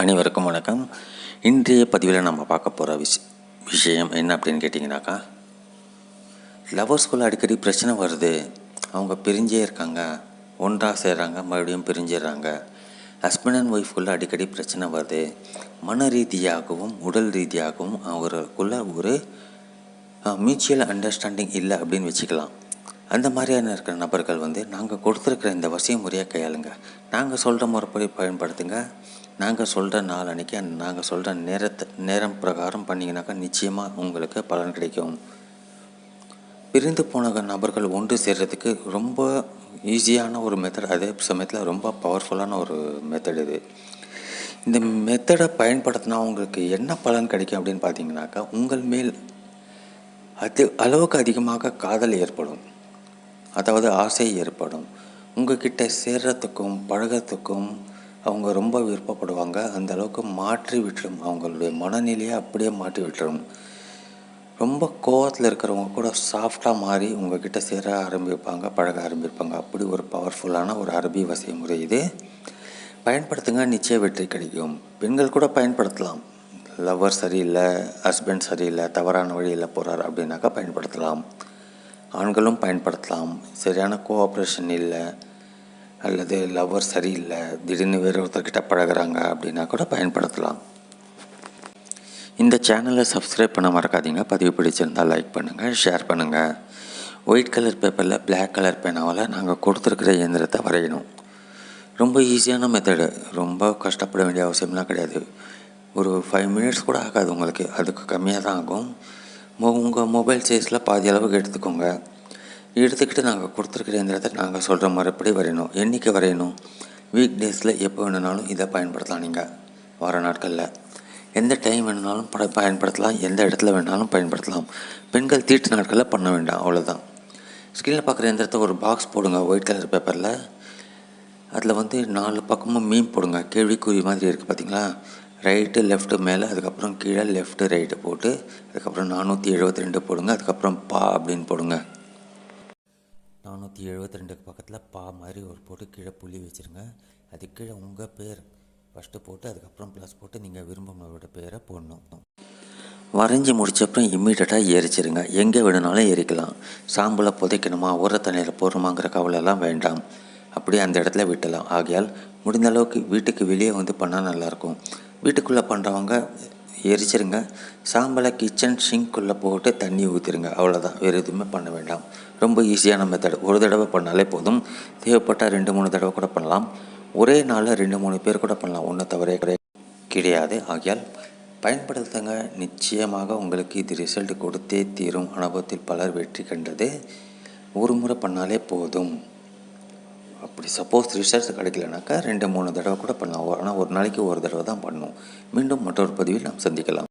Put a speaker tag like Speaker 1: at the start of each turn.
Speaker 1: அனைவருக்கும் வணக்கம். இன்றைய பதிவில் நம்ம பார்க்க போகிற விஷ் விஷயம் என்ன அப்படின்னு கேட்டிங்கனாக்கா லவர்ஸ்குள்ளே அடிக்கடி பிரச்சனை வருது. அவங்க பிரிஞ்சே இருக்காங்க. ஒன்றாக சேர்றாங்க மறுபடியும் பிரிஞ்சிடுறாங்க. ஹஸ்பண்ட் அண்ட் ஒய்ஃப்குள்ளே அடிக்கடி பிரச்சனை வருது. மன ரீதியாகவும் உடல் ரீதியாகவும் அவங்களுக்குள்ள ஒரு மியூச்சுவல் அண்டர்ஸ்டாண்டிங் இல்லை அப்படின்னு வச்சுக்கலாம். அந்த மாதிரியான இருக்கிற நபர்கள் வந்து நாங்கள் கொடுத்துருக்குற இந்த வசிய முறையாக கையாளுங்க. நாங்கள் சொல்கிற முறைப்படி பயன்படுத்துங்க. நாங்கள் சொல்கிற நாள் அன்றைக்கி நாங்கள் சொல்கிற நேரத்தை நேரம் பிரகாரம் பண்ணிங்கனாக்கா நிச்சயமாக உங்களுக்கு பலன் கிடைக்கும். பிரிந்து போன நபர்கள் ஒன்று சேர்கிறதுக்கு ரொம்ப ஈஸியான ஒரு மெத்தட் அதே சமயத்தில் ரொம்ப பவர்ஃபுல்லான ஒரு மெத்தட் இது. இந்த மெத்தடை பயன்படுத்தினா உங்களுக்கு என்ன பலன் கிடைக்கும் அப்படின்னு பார்த்தீங்கன்னாக்கா உங்கள் மேல் அது அளவுக்கு அதிகமாக காதல் ஏற்படும். அதாவது ஆசை ஏற்படும். உங்ககிட்ட சேர்றதுக்கும் பழகிறதுக்கும் அவங்க ரொம்ப விருப்பப்படுவாங்க. அந்த அளவுக்கு மாற்றி விட்டுரும். அவங்களுடைய மனநிலையை அப்படியே மாற்றி விட்டுரும். ரொம்ப கோவத்தில் இருக்கிறவங்க கூட சாஃப்டாக மாறி உங்ககிட்ட சேர ஆரம்பிப்பாங்க பழக ஆரம்பிப்பாங்க. அப்படி ஒரு பவர்ஃபுல்லான ஒரு அரபி வசை முறை இது. பயன்படுத்துங்க நிச்சய வெற்றி கிடைக்கும். பெண்கள் கூட பயன்படுத்தலாம். லவ்வர் சரியில்லை ஹஸ்பண்ட் சரியில்லை தவறான வழியில் போகிறார் அப்படின்னாக்கா பயன்படுத்தலாம். ஆண்களும் பயன்படுத்தலாம். சரியான கோஆப்ரேஷன் இல்லை. அல்லது லவ்வர் சரியில்லை திடீர்னு வேறு ஒருத்தர்கிட்ட பழகுறாங்க அப்படின்னா கூட பயன்படுத்தலாம். இந்த சேனலை சப்ஸ்கிரைப் பண்ண மறக்காதீங்க. பதிவு பிடிச்சிருந்தால் லைக் பண்ணுங்கள் ஷேர் பண்ணுங்கள் ஒயிட் கலர் பேப்பரில் பிளாக் கலர் பேனாவில் நாங்கள் கொடுத்துருக்குற இயந்திரத்தை வரையணும். ரொம்ப ஈஸியான மெத்தடு ரொம்ப கஷ்டப்பட வேண்டிய அவசியம்லாம் கிடையாது. ஒரு ஃபைவ் மினிட்ஸ் கூட ஆகாது உங்களுக்கு. அதுக்கு கம்மியாக தான் ஆகும். உங்கள் மொபைல் சைஸில் பாதி அளவுக்கு எடுத்துக்கோங்க. எடுத்துக்கிட்டு நாங்கள் கொடுத்துருக்குற இயந்திரத்தை நாங்கள் சொல்கிற முறைப்படி வரையணும். என்றைக்கு வரையணும்? வீக் டேஸில் எப்போ வேணுனாலும் இதை பயன்படுத்தலாம் நீங்கள் வார நாட்களில். எந்த டைம் வேணுனாலும் பட பயன்படுத்தலாம். எந்த இடத்துல வேணாலும் பயன்படுத்தலாம். பெண்கள் தீட்டு நாட்களில் பண்ண வேண்டாம். அவ்வளோதான் ஸ்க்ரீனில் பார்க்குற எந்திரத்தை ஒரு பாக்ஸ் போடுங்க. ஒயிட் கலர் பேப்பரில் அதில் வந்து நாலு பக்கமும் மீன் போடுங்க. கேள்விக்குறி மாதிரி இருக்குது பார்த்தீங்களா ரைட்டு லெஃப்ட்டு மேலே. அதுக்கப்புறம் கீழே லெஃப்ட்டு ரைட்டு போட்டு அதுக்கப்புறம் நானூற்றி எழுபத்தி ரெண்டு போடுங்க. அதுக்கப்புறம் பா அப்படின்னு போடுங்க. நூற்றி எழுபத்தி ரெண்டுக்கு பக்கத்தில் பா மாதிரி ஒரு போட்டு கீழே புள்ளி வச்சுருங்க. அது கீழே உங்கள் பேர். ஃபஸ்ட்டு போட்டு அதுக்கப்புறம் ப்ளஸ் போட்டு நீங்கள் விரும்பினவரோட பேரை போடணும். வரைஞ்சி முடிச்சப்பறம் இம்மீடியட்டாக எரிச்சிருங்க. எங்கே வேணுனாலும் எரிக்கலாம். சாம்பலை புதைக்கணுமா? உர தண்ணியில் போடணுமாங்கிற கவலைலாம் வேண்டாம். அப்படியே அந்த இடத்துல விட்டலாம். ஆகையால் முடிந்த அளவுக்கு வீட்டுக்கு வெளியே வந்து பண்ணால் நல்லாயிருக்கும் வீட்டுக்குள்ளே பண்ணுறவங்க எரிச்சிருங்க. சாம்பலை கிச்சன் ஷிங்க்குள்ளே போட்டு தண்ணி ஊற்றிருங்க அவ்வளோதான் வேறு எதுவுமே பண்ண வேண்டாம். ரொம்ப ஈஸியான மெத்தட் ஒரு தடவை பண்ணாலே போதும். தேவைப்பட்டால் ரெண்டு மூணு தடவை கூட பண்ணலாம். ஒரே நாளில் ரெண்டு மூணு பேர் கூட பண்ணலாம். ஒன்றை தவிர கிடையாது. ஆகையால் பயன்படுத்துங்க. நிச்சயமாக உங்களுக்கு இது ரிசல்ட் கொடுத்தே தீரும். அனுபவத்தில் பலர் வெற்றி கண்டது. ஒரு முறை பண்ணாலே போதும். அப்படி சப்போஸ் ரிசல்ட் கிடைக்கலனாக்கா ரெண்டு மூணு தடவை கூட பண்ணலாம். ஆனால் ஒரு நாளைக்கு ஒரு தடவை தான் பண்ணணும் மீண்டும் மற்றொரு பதிவில் நாம் சந்திக்கலாம்.